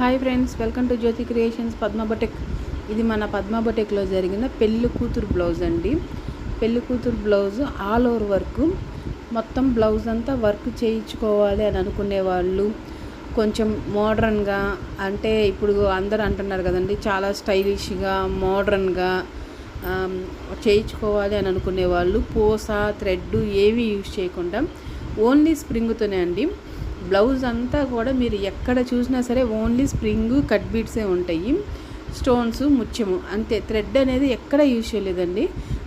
Hi friends welcome to Jyothi creations Padma boutique ఇది మన పద్మబొటెక్లో జరిగిన పెళ్ళి కూతురు బ్లౌజ్ అండి. పెళ్ళి కూతురు బ్లౌజ్ ఆల్ ఓవర్ వర్క్ మొత్తం బ్లౌజ్ అంతా వర్క్ చేయించుకోవాలి అని అనుకునే వాళ్ళు. కొంచెం మోడ్రన్గా అంటే ఇప్పుడు అందరు అంటున్నారు కదండి చాలా స్టైలిష్గా మోడ్రన్గా చేయించుకోవాలి అని అనుకునే వాళ్ళు. పూస థ్రెడ్ ఏవి యూజ్ చేయకుండా ఓన్లీ స్ప్రింగ్తోనే అండి. బ్లౌజ్ అంతా కూడా మీరు ఎక్కడ చూసినా సరే ఓన్లీ స్ప్రింగ్ కట్ బీట్సే ఉంటాయి. స్టోన్స్ ముత్యము అంతే. థ్రెడ్ అనేది ఎక్కడ యూజ్ చేయలేదండి.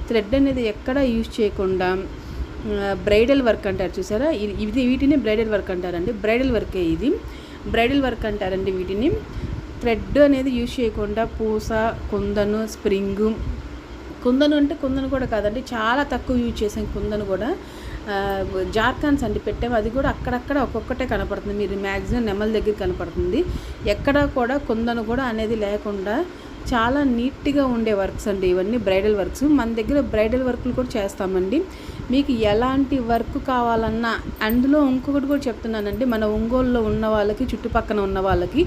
థ్రెడ్ అనేది ఎక్కడ యూజ్ చేయకుండా బ్రైడల్ వర్క్ అంటారు చూసారా? ఇది ఇది వీటిని బ్రైడల్ వర్క్ అంటారండి. బ్రైడల్ వర్కే ఇది. బ్రైడల్ వర్క్ అంటారండి వీటిని. థ్రెడ్ అనేది యూజ్ చేయకుండా పూస కుందను స్ప్రింగు. కుందను అంటే కుందను కూడా కాదండి. చాలా తక్కువ యూజ్ చేసాం కుందను కూడా. జార్ఖండ్స్ అండి పెట్టాము అది కూడా అక్కడక్కడ ఒక్కొక్కటే కనపడుతుంది. మీరు మ్యాక్సిమం నెమల దగ్గర కనపడుతుంది. ఎక్కడ కూడా కుందను కూడా అనేది లేకుండా చాలా నీట్గా ఉండే వర్క్స్ అండి ఇవన్నీ బ్రైడల్ వర్క్స్. మన దగ్గర బ్రైడల్ వర్క్లు కూడా చేస్తామండి. మీకు ఎలాంటి వర్క్ కావాలన్నా అందులో ఇంకొకటి కూడా చెప్తున్నానండి. మన ఒంగోలులో ఉన్న వాళ్ళకి చుట్టుపక్కన ఉన్న వాళ్ళకి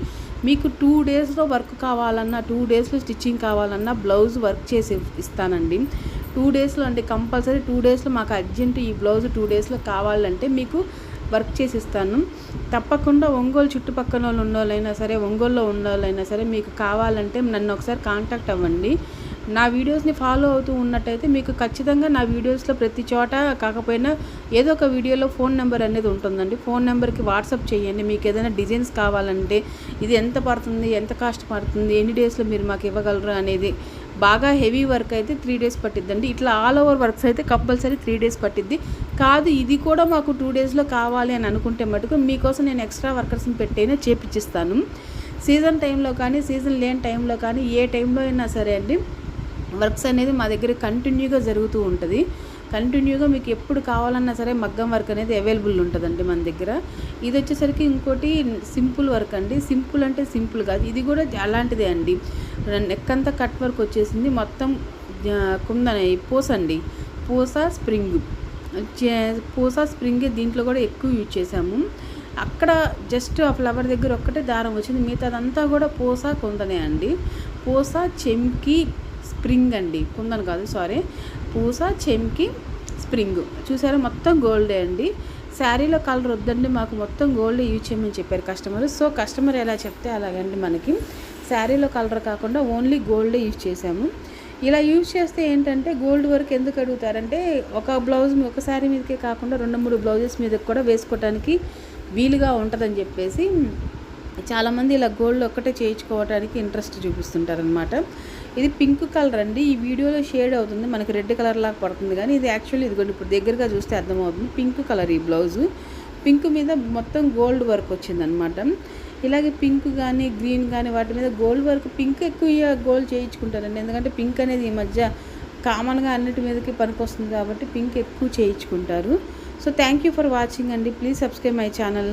మీకు టూ డేస్లో వర్క్ కావాలన్నా టూ డేస్లో స్టిచ్చింగ్ కావాలన్నా బ్లౌజ్ వర్క్ చేసి ఇస్తానండి. టూ డేస్లో అంటే కంపల్సరీ టూ డేస్లో మాకు అర్జెంట్ ఈ బ్లౌజ్ టూ డేస్లో కావాలంటే మీకు వర్క్ చేసి ఇస్తాను. తప్పకుండా ఒంగోలు చుట్టుపక్కల వాళ్ళు ఉన్న వాళ్ళైనా సరే ఒంగోలులో ఉన్నోళ్ళైనా సరే మీకు కావాలంటే నన్ను ఒకసారి కాంటాక్ట్ అవ్వండి. నా వీడియోస్ని ఫాలో అవుతూ ఉన్నట్టయితే మీకు ఖచ్చితంగా నా వీడియోస్లో ప్రతి చోట కాకపోయినా ఏదో ఒక వీడియోలో ఫోన్ నెంబర్ అనేది ఉంటుందండి. ఫోన్ నెంబర్కి వాట్సాప్ చేయండి. మీకు ఏదైనా డిజైన్స్ కావాలంటే ఇది ఎంత పడుతుంది ఎంత కాస్ట్ పడుతుంది ఎన్ని డేస్లో మీరు మాకు ఇవ్వగలరు అనేది బాగా హెవీ వర్క్ అయితే త్రీ డేస్ పట్టిద్దండి. ఇట్లా ఆల్ ఓవర్ వర్క్స్ అయితే కంపల్సరీ త్రీ డేస్ పట్టిద్ది. కాదు ఇది కూడా మాకు టూ డేస్లో కావాలి అని అనుకుంటే మటుకు మీకోసం నేను ఎక్స్ట్రా వర్కర్స్ని పెట్టైనా చేపించిస్తాను సీజన్ టైంలో కానీ సీజన్ లేని టైంలో కానీ ఏ టైంలో అయినా సరే అండి వర్క్స్ అనేది మా దగ్గర కంటిన్యూగా జరుగుతూ ఉంటుంది. కంటిన్యూగా మీకు ఎప్పుడు కావాలన్నా సరే మగ్గం వర్క్ అనేది అవైలబుల్ ఉంటుందండి మన దగ్గర. ఇది వచ్చేసరికి ఇంకోటి సింపుల్ వర్క్ అండి. సింపుల్ అంటే సింపుల్ కాదు. ఇది కూడా అలాంటిదే అండి. నెక్ అంతా కట్ వర్క్ వచ్చేసింది. మొత్తం కుందన పూస అండి. పూస స్ప్రింగ్. పూస స్ప్రింగ్ దీంట్లో కూడా ఎక్కువ యూజ్ చేసాము అక్కడ జస్ట్ ఆ ఫ్లవర్ దగ్గర ఒక్కటే దారం వచ్చింది. మిగతాదంతా కూడా పూస కుందనే అండి. పూస చెంకి స్ప్రింగ్ అండి. కుందన్ కాదు సారీ. పూస చెంకి స్ప్రింగ్. చూసారా? మొత్తం గోల్డే అండి. శారీలో కలర్ వద్దండి మాకు మొత్తం గోల్డ్ యూజ్ చేయమని చెప్పారు కస్టమర్. సో కస్టమర్ ఎలా చెప్తే అలాగండి మనకి. శారీలో కలర్ కాకుండా ఓన్లీ గోల్డే యూజ్ చేసాము ఇలా యూజ్ చేస్తే ఏంటంటే గోల్డ్ వర్క్ ఎందుకు అడుగుతారంటే ఒక బ్లౌజ్ ఒక శారీ మీదకే కాకుండా రెండు మూడు బ్లౌజెస్ మీద కూడా వేసుకోవడానికి వీలుగా ఉంటుందని చెప్పేసి చాలామంది ఇలా గోల్డ్ ఒక్కటే చేయించుకోవడానికి ఇంట్రెస్ట్ చూపిస్తుంటారనమాట ఇది పింక్ కలర్ అండి. ఈ వీడియోలో షేడ్ అవుతుంది. మనకి రెడ్ కలర్ లాగా పడుతుంది కానీ ఇది యాక్చువల్లీ ఇదిగోండి ఇప్పుడు దగ్గరగా చూస్తే అర్థమవుతుంది. పింక్ కలర్ ఈ బ్లౌజు. పింక్ మీద మొత్తం గోల్డ్ వర్క్ వచ్చిందనమాట ఇలాగే పింక్ కానీ గ్రీన్ కానీ వాటి మీద గోల్డ్ వర్క్ పింక్ ఎక్కువ గోల్డ్ చేయించుకుంటారండి. ఎందుకంటే పింక్ అనేది ఈ మధ్య కామన్గా అన్నిటి మీదకి పనికొస్తుంది కాబట్టి పింక్ ఎక్కువ చేయించుకుంటారు. So thank you for watching అండి. Please subscribe my channel.